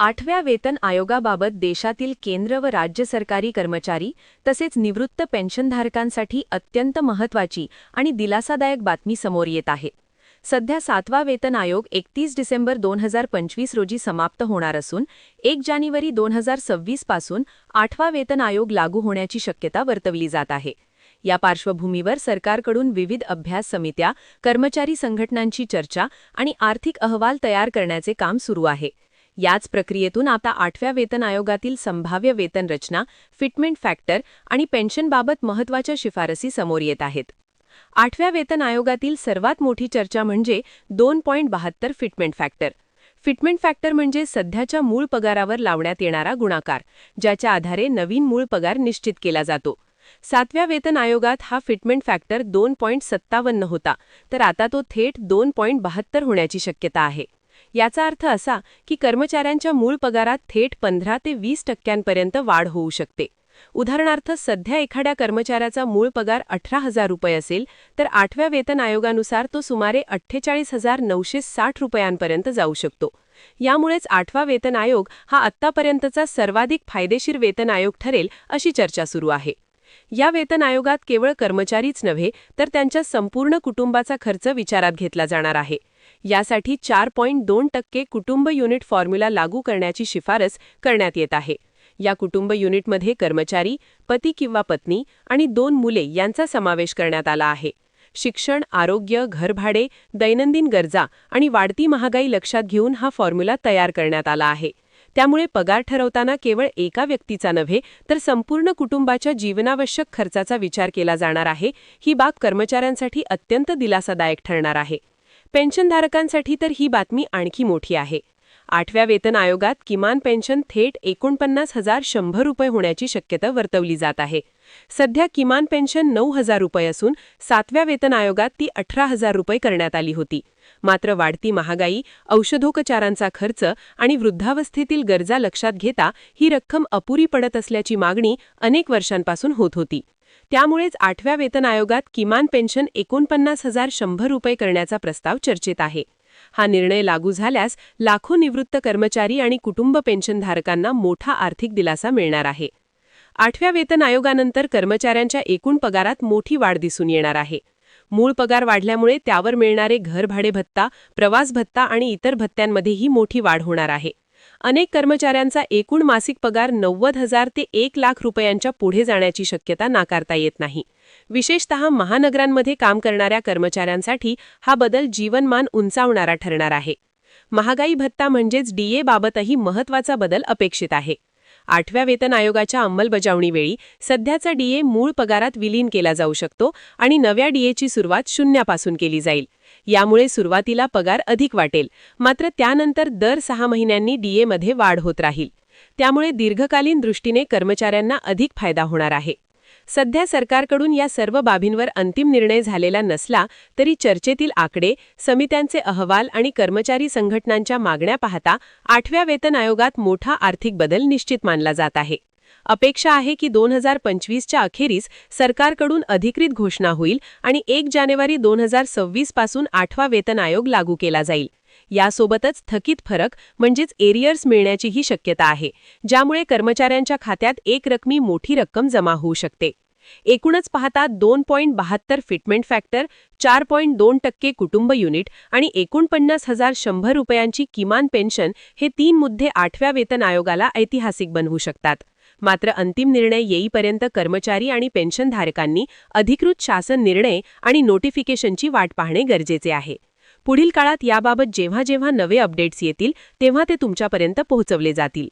आठव्या वेतन आयोगाबाबत देशातील केंद्र व राज्य सरकारी कर्मचारी तसेच निवृत्त पेन्शनधारकांसाठी अत्यंत महत्त्वाची आणि दिलासादायक बातमी समोर येत आहे. सध्या सातवा वेतन आयोग एकतीस डिसेंबर दोन हजार पंचवीस रोजी समाप्त होणार असून एक जानेवारी दोन हजार सव्वीसपासून आठवा वेतन आयोग लागू होण्याची शक्यता वर्तवली जात आहे. या पार्श्वभूमीवर सरकारकडून विविध अभ्यास समित्या कर्मचारी संघटनांची चर्चा आणि आर्थिक अहवाल तयार करण्याचे काम सुरू आहे. याच प्रक्रियेतून आता आठव्या वेतन आयोगातील संभाव्य वेतन रचना फिटमेंट फॅक्टर आणि पेन्शनबाबत महत्त्वाच्या शिफारसी समोर येत आहेत. आठव्या वेतन आयोगातील सर्वात मोठी चर्चा म्हणजे दोन पॉईंट बहात्तर फिटमेंट फॅक्टर. फिटमेंट फॅक्टर म्हणजे सध्याच्या मूळ पगारावर लावण्यात येणारा गुणाकार ज्याच्या आधारे नवीन मूळ पगार निश्चित केला जातो. सातव्या वेतन आयोगात हा फिटमेंट फॅक्टर दोन पॉईंट सत्तावन्न होता तर आता तो थेट दोन पॉईंट बहात्तर होण्याची शक्यता आहे. याचा अर्थ असा की कर्मचाऱ्यांच्या मूळ पगारात थेट पंधरा ते वीस टक्क्यांपर्यंत वाढ होऊ शकते. उदाहरणार्थ सध्या एखाद्या कर्मचाऱ्याचा मूळ पगार अठरा हजार रुपये असेल तर आठव्या वेतन आयोगानुसार तो सुमारे अठ्ठेचाळीस हजार नऊशे साठ रुपयांपर्यंत जाऊ शकतो. यामुळेच आठवा वेतन आयोग हा आत्तापर्यंतचा सर्वाधिक फायदेशीर वेतन आयोग ठरेल अशी चर्चा सुरू आहे. या वेतन आयोगात केवळ कर्मचारीच नव्हे तर त्यांच्या संपूर्ण कुटुंबाचा खर्च विचारात घेतला जाणार आहे. यासाठी चार पॉईंट दोन टक्के कुटुंब युनिट फॉर्म्युला लागू करण्याची शिफारस करण्यात येत आहे. या कुटुंब युनिटमध्ये कर्मचारी पती किंवा पत्नी आणि दोन मुले यांचा समावेश करण्यात आला आहे. शिक्षण आरोग्य घरभाडे दैनंदिन गरजा आणि वाढती महागाई लक्षात घेऊन हा फॉर्म्युला तयार करण्यात आला आहे. त्यामुळे पगार ठरवताना केवळ एका व्यक्तीचा नव्हे तर संपूर्ण कुटुंबाच्या जीवनावश्यक खर्चाचा विचार केला जाणार आहे. ही बाब कर्मचाऱ्यांसाठी अत्यंत दिलासादायक ठरणार आहे. पेन्शनधारकांसाठी तर ही बातमी आणखी मोठी आहे. आठव्या वेतन आयोगात किमान पेन्शन थेट एकोणपन्नास हजार शंभर रुपये होण्याची शक्यता वर्तवली जात आहे. सध्या किमान पेन्शन नऊ हजार रुपये असून सातव्या वेतन आयोगात ती अठरा हजार रुपये करण्यात आली होती. मात्र वाढती महागाई औषधोपचारांचा खर्च आणि वृद्धावस्थेतील गरजा लक्षात घेता ही रक्कम अपुरी पडत असल्याची मागणी अनेक वर्षांपासून होत होती. त्यामुळेच आठव्या वेतन आयोगात किमान पेन्शन एकोणपन्नास हजार शंभर रुपये करण्याचा प्रस्ताव चर्चेत आहे. हा निर्णय लागू झाल्यास लाखो निवृत्त कर्मचारी आणि कुटुंब पेन्शनधारकांना मोठा आर्थिक दिलासा मिळणार आहे. आठव्या वेतन आयोगानंतर कर्मचाऱ्यांच्या एकूण पगारात मोठी वाढ दिसून येणार आहे. मूळ पगार वाढल्यामुळे त्यावर मिळणारे घरभाडे भत्ता प्रवास भत्ता आणि इतर भत्त्यांमध्येही मोठी वाढ होणार आहे. अनेक कर्मचाऱ्यांचा एकूण मासिक पगार नव्वद हजार ते एक लाख रुपयांच्या पुढे जाण्याची शक्यता नाकारता येत नाही. विशेषतः महानगरांमध्ये काम करणाऱ्या कर्मचाऱ्यांसाठी हा बदल जीवनमान उंचावणारा ठरणार आहे. महागाई भत्ता म्हणजेच डीए बाबतही महत्त्वाचा बदल अपेक्षित आहे. आठव्या वेतन आयोगाच्या अंमलबजावणीवेळी सध्याचा डीए मूळ पगारात विलीन केला जाऊ शकतो आणि नव्या डीएची सुरुवात शून्यापासून केली जाईल. यामुळे सुरुवातीला पगार अधिक वाटेल. मात्र त्यानंतर दर सहा महिन्यांनी डीएमध्ये वाढ होत राहील. त्यामुळे दीर्घकालीन दृष्टीने कर्मचाऱ्यांना अधिक फायदा होणार आहे. सध्या सरकारकडून या सर्व बाबींवर अंतिम निर्णय झालेला नसला तरी चर्चेतील आकडे समित्यांचे अहवाल आणि कर्मचारी संघटनांच्या मागण्या पाहता आठव्या वेतन आयोगात मोठा आर्थिक बदल निश्चित मानला जात आहे. अपेक्षा आहे की दोन हजार पंचवीसच्या अखेरीस सरकारकडून अधिकृत घोषणा होईल आणि एक जानेवारी दोन हजार सव्वीसपासून आठवा वेतन आयोग लागू केला जाईल. यासोबतच थकीत फरक म्हणजेच एरियर्स मिळण्याचीही शक्यता आहे ज्यामुळे कर्मचाऱ्यांच्या खात्यात एक रकमी मोठी रक्कम जमा होऊ शकते. एकूणच पाहता दोन पॉईंट बहात्तर फिटमेंट फॅक्टर चार पॉईंट दोन टक्के कुटुंब युनिट आणि एकोणपन्नास हजार शंभर रुपयांची किमान पेन्शन हे तीन मुद्दे आठव्या वेतन आयोगाला ऐतिहासिक बनवू शकतात. मात्र अंतिम निर्णय येईपर्यंत कर्मचारी आणि पेन्शनधारकांनी अधिकृत शासन निर्णय आणि नोटिफिकेशनची वाट पाहणे गरजेचे आहे. पुढील काळात याबाबत जेव्हा जेव्हा नवे अपडेट्स येतील तेव्हा ते तुमच्यापर्यंत पोहोचवले जातील.